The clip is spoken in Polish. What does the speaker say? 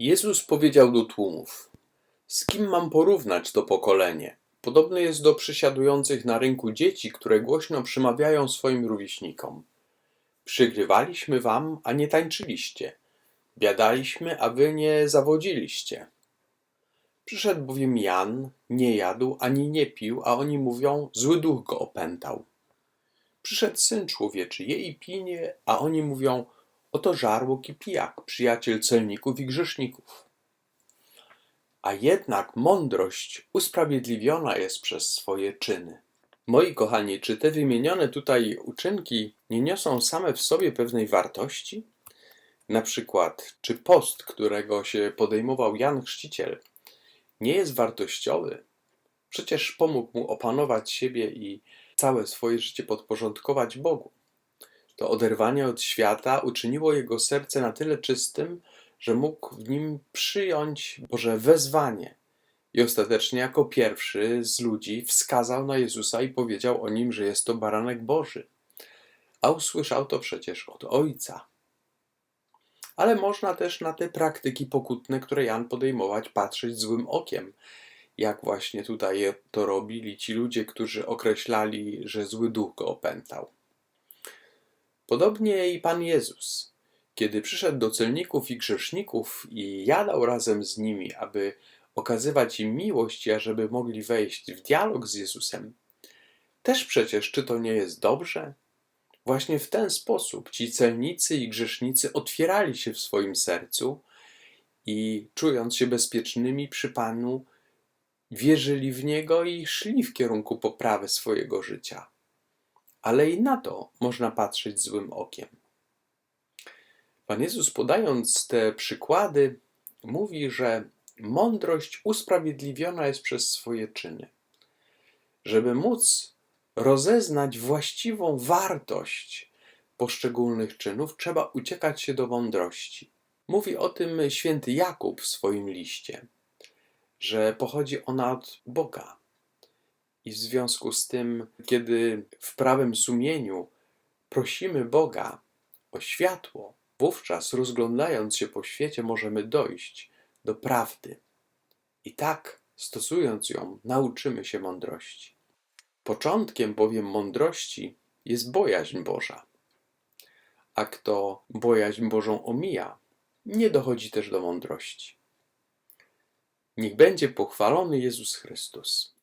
Jezus powiedział do tłumów: Z kim mam porównać to pokolenie? Podobne jest do przysiadujących na rynku dzieci, które głośno przemawiają swoim rówieśnikom. Przygrywaliśmy wam, a nie tańczyliście. Biadaliśmy, a wy nie zawodziliście. Przyszedł bowiem Jan, nie jadł ani nie pił, a oni mówią, zły duch go opętał. Przyszedł syn człowieczy, je i pinie, a oni mówią, oto żarłok i pijak, przyjaciel celników i grzeszników. A jednak mądrość usprawiedliwiona jest przez swoje czyny. Moi kochani, czy te wymienione tutaj uczynki nie niosą same w sobie pewnej wartości? Na przykład, czy post, którego się podejmował Jan Chrzciciel, nie jest wartościowy? Przecież pomógł mu opanować siebie i całe swoje życie podporządkować Bogu. To oderwanie od świata uczyniło jego serce na tyle czystym, że mógł w nim przyjąć Boże wezwanie i ostatecznie jako pierwszy z ludzi wskazał na Jezusa i powiedział o nim, że jest to baranek Boży. A usłyszał to przecież od Ojca. Ale można też na te praktyki pokutne, które Jan podejmować, patrzeć złym okiem, jak właśnie tutaj to robili ci ludzie, którzy określali, że zły duch go opętał. Podobnie i Pan Jezus, kiedy przyszedł do celników i grzeszników i jadał razem z nimi, aby okazywać im miłość ażeby mogli wejść w dialog z Jezusem, też przecież czy to nie jest dobrze? Właśnie w ten sposób ci celnicy i grzesznicy otwierali się w swoim sercu i czując się bezpiecznymi przy Panu, wierzyli w Niego i szli w kierunku poprawy swojego życia. Ale i na to można patrzeć złym okiem. Pan Jezus, podając te przykłady, mówi, że mądrość usprawiedliwiona jest przez swoje czyny. Żeby móc rozeznać właściwą wartość poszczególnych czynów, trzeba uciekać się do mądrości. Mówi o tym święty Jakub w swoim liście, że pochodzi ona od Boga. I w związku z tym, kiedy w prawym sumieniu prosimy Boga o światło, wówczas rozglądając się po świecie, możemy dojść do prawdy. I tak, stosując ją, nauczymy się mądrości. Początkiem bowiem mądrości jest bojaźń Boża. A kto bojaźń Bożą omija, nie dochodzi też do mądrości. Niech będzie pochwalony Jezus Chrystus.